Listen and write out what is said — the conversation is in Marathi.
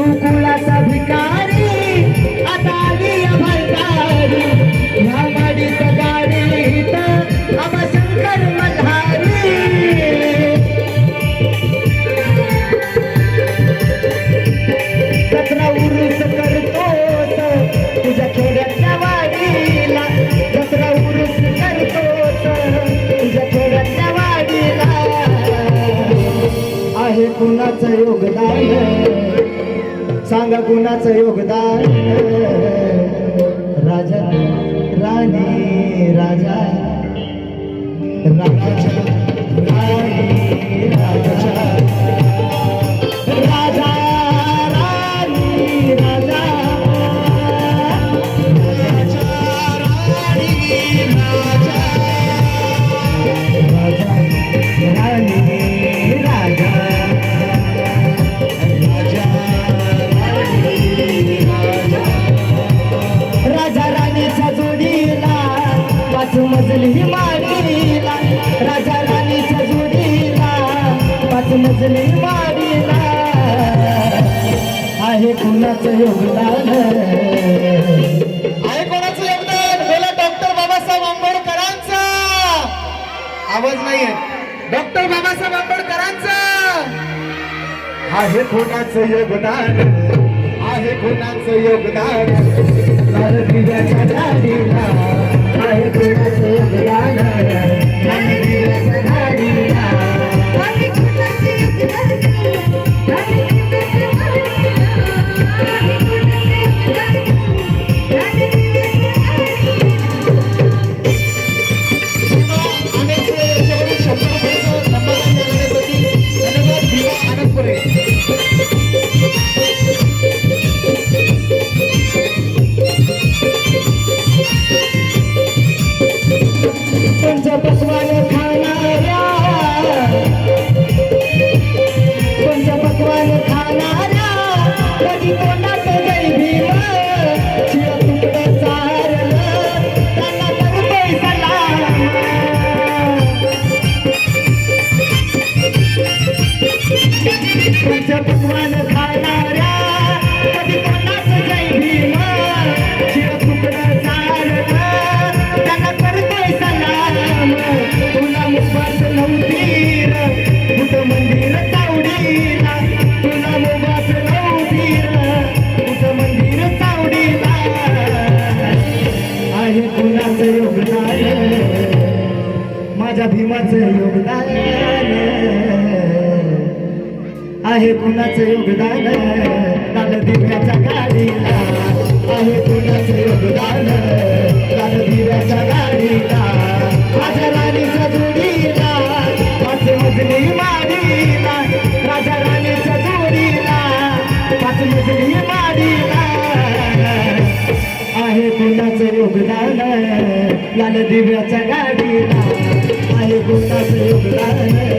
तू कुळाचा भिकारी? आता आली या ह्या गाडीत गाडीत आबा शंकर मल्हारी जत्रा उरुस करतोस तुझ्या खेड्यातल्या वाडीला. जत्रा उरुस करतोस तुझ्या खेड्यातल्या वाडीला. आहे कुणाचं योगदान? सांगा कुणाचं योगदान? राजा राणी राजा. माडीला राजा राणी जोडीला पाच मजली माडीला आहे कोणाचं योगदान? आहे कोणाचं योगदान? बोला डॉक्टर बाबासाहेब आंबेडकरांचा. आवाज नाहीये. डॉक्टर बाबासाहेब आंबेडकरांचा. आहे कुणाचं योगदान? आहे कुणाचं योगदान? माझ्या भीमाचं योगदान आहे कुणाचं योगदान? लाल दिव्याच्या गाडीला. आहे कुणाचं योगदान? लाल दिव्याच्या गाडीला. माझ्या राणीच्या जोडीला. पाच मजली माडीला. राजा राणीच्या जोडीला. पाच मजली माडीला. आहे कुणाचं योगदान? लाल दिव्याच्या गाडीला. I'm